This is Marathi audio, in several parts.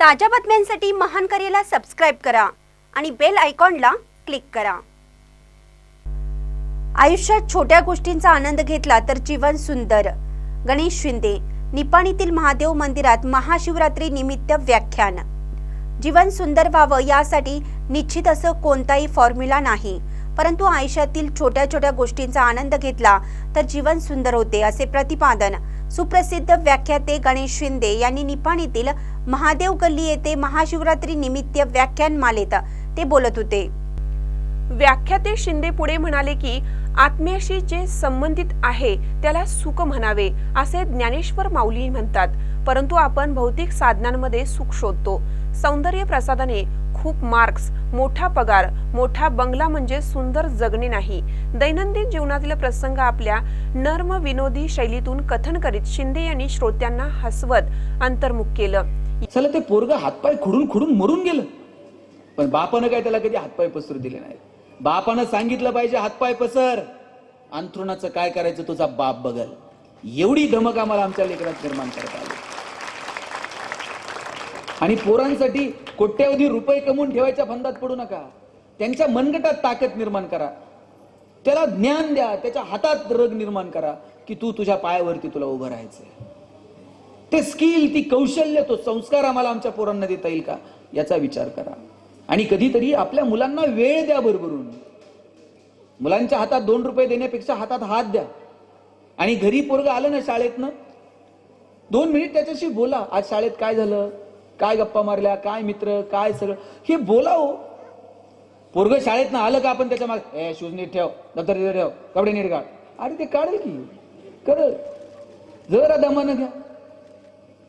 ताज्या बातम्यांसाठी महान करेला सबस्क्राईब करा आणि बेल आयकॉनला क्लिक करा. आयुष्यात छोट्या गोष्टींचा आनंद घेतला तर जीवन सुंदर. गणेश शिंदे निपाणीतील महादेव मंदिरात महाशिवरात्री निमित्त व्याख्यान. जीवन सुंदर व्हावं यासाठी निश्चित असं कोणताही फॉर्म्युला नाही. परंतु आयुष्यातील छोट्या छोट्या गोष्टींचा आनंद घेतला तर जीवन सुंदर होते असे प्रतिपादन सुप्रसिद्ध व्याख्याते गणेश शिंदे यांनी निपाणीतील महादेव गल्ली येथे महाशिवरात्री निमित्त व्याख्यान मालेत. ते बोलत होते. व्याख्याते शिंदे पुढे म्हणाले की आत्म्याशी जे संबंधित आहे त्याला सुख म्हणावे असे ज्ञानेश्वर माऊली म्हणतात. परंतु आपण भौतिक साधनांमध्ये सुख शोधतो. सौंदर्य प्रसादाने खूप मार्क्स मोठा पगार मोठा बंगला म्हणजे सुंदर जगणे नाही. दैनंदिन जीवनातील प्रसंग आपल्या नर्म विनोदी शैलीतून कथन करीत शिंदे यांनी श्रोत्यांना हसवत अंतर्मुख केलं. चला ते पोरग हातपाय खुडून खुडून मरून गेलं. पण बापानं काय त्याला कधी हातपाय पसरू दिले नाही बापानं सांगितलं पाहिजे हातपाय पसर. अंथरुणाचं काय करायचं तुझा बाप बघल. एवढी धमक आम्हाला आमच्या लेकरात निर्माण करता आणि पोरांसाठी कोट्यावधी रुपये कमवून ठेवायच्या फंदात पडू नका. त्यांच्या मनगटात ताकद निर्माण करा. त्याला ज्ञान द्या त्याच्या हातात रग निर्माण करा की तू तुझ्या पायावरती तुला उभं राहायचं ते स्किल ती कौशल्य तो संस्कार आम्हाला आमच्या पोरांना देता येईल का? याचा विचार करा. आणि कधीतरी आपल्या मुलांना वेळ द्या भरभरून. मुलांच्या हातात दोन रुपये देण्यापेक्षा हातात हात द्या. आणि घरी पोरग आलं ना शाळेतनं? दोन मिनिट त्याच्याशी बोला. आज शाळेत काय झालं? काय गप्पा मारल्या काय मित्र काय सगळं? हे बोलाव हो. पोरग पोरग शाळेतनं आलं का आपण त्याच्यामागे? ए शूज नीट ठेव दप्तर ठेव कपडे नीट काढ अरे ते काढेल की. करल. जरा दमानं घ्या.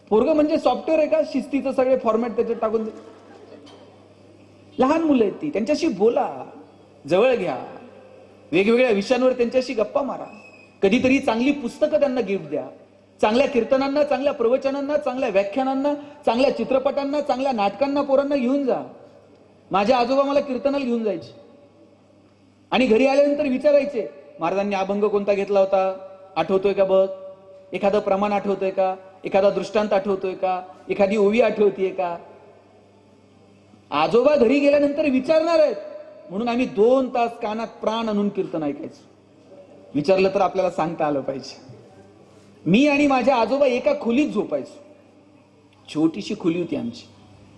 पोरग म्हणजे सॉफ्टवेअर आहे का? शिस्तीचं सगळे फॉर्मॅट त्याच्यात टाकून दे. लहान मुलं आहेत ती त्यांच्याशी बोला. जवळ घ्या. वेगवेगळ्या विषयांवर त्यांच्याशी गप्पा मारा. कधीतरी चांगली पुस्तकं त्यांना गिफ्ट द्या. चांगल्या कीर्तनांना चांगल्या प्रवचनांना चांगल्या व्याख्यानांना चांगल्या चित्रपटांना चांगल्या नाटकांना पोरांना घेऊन जा. माझ्या आजोबा मला कीर्तनाला घेऊन जायचे. आणि घरी आल्यानंतर विचारायचे महाराजांनी अभंग कोणता घेतला होता? आठवतोय का बघ? एखादं प्रमाण आठवतोय का? एखादा दृष्टांत आठवतोय का? एखादी ओवी आठवतीये का? आजोबा घरी गेल्यानंतर विचारणार आहेत. म्हणून आम्ही दोन तास कानात प्राण आणून कीर्तन ऐकायचो. विचारलं तर आपल्याला सांगता आलं पाहिजे. मी आणि माझ्या आजोबा एका खोलीत झोपायचो. छोटीशी खोली होती आमची.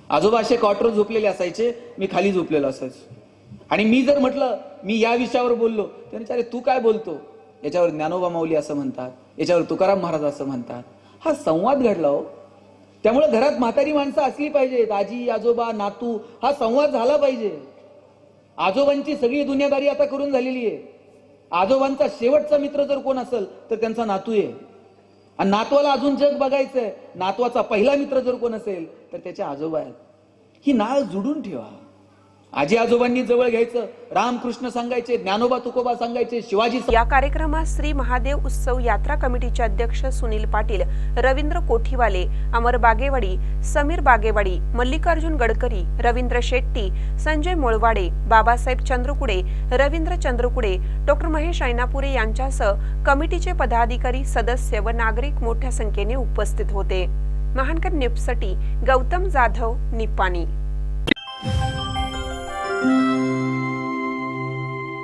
आजोबा असे क्वार्टर झोपलेले असायचे मी खाली झोपलेलो असायचो. आणि मी जर म्हटलं मी या विषयावर बोललो तर विचारे तू काय बोलतो? याच्यावर ज्ञानोबा माऊली असं म्हणतात याच्यावर तुकाराम महाराज असं म्हणतात. हा संवाद घडला हो. त्यामुळे घरात म्हातारी माणसं असली पाहिजेत आजी आजोबा नातू हा संवाद झाला पाहिजे. आजोबांची सगळी दुनियादारी आता करून झालेली आहे. आजोबांचा शेवटचा मित्र जर कोण असेल तर त्यांचा नातू आहे. आणि नातवाला अजून जग बघायचंय. नातवाचा पहिला मित्र जर कोण असेल तर त्याचे आजोबा आहेत. ही नाळ जुडून ठेवा. आजी आजोबांनी जवळ घ्यायचं रामकृष्ण सांगायचे ज्ञानोबा तुकोबा सांगायचे शिवाजी या कार्यक्रमात श्री महादेव उत्सव यात्रा कमिटीचे अध्यक्ष सुनील पाटील रवींद्र कोठीवाले अमर बागेवाडी समीर बागेवाडी मल्लिकार्जुन गडकरी रवींद्र शेट्टी संजय मोळवाडे बाबासाहेब चंद्रकुडे रवींद्र चंद्रकुडे डॉक्टर महेश ऐनापुरे यांच्यासह कमिटीचे पदाधिकारी सदस्य व नागरिक मोठ्या संख्येने उपस्थित होते. महानकर न्यूजसाठी गौतम जाधव निपाणी Música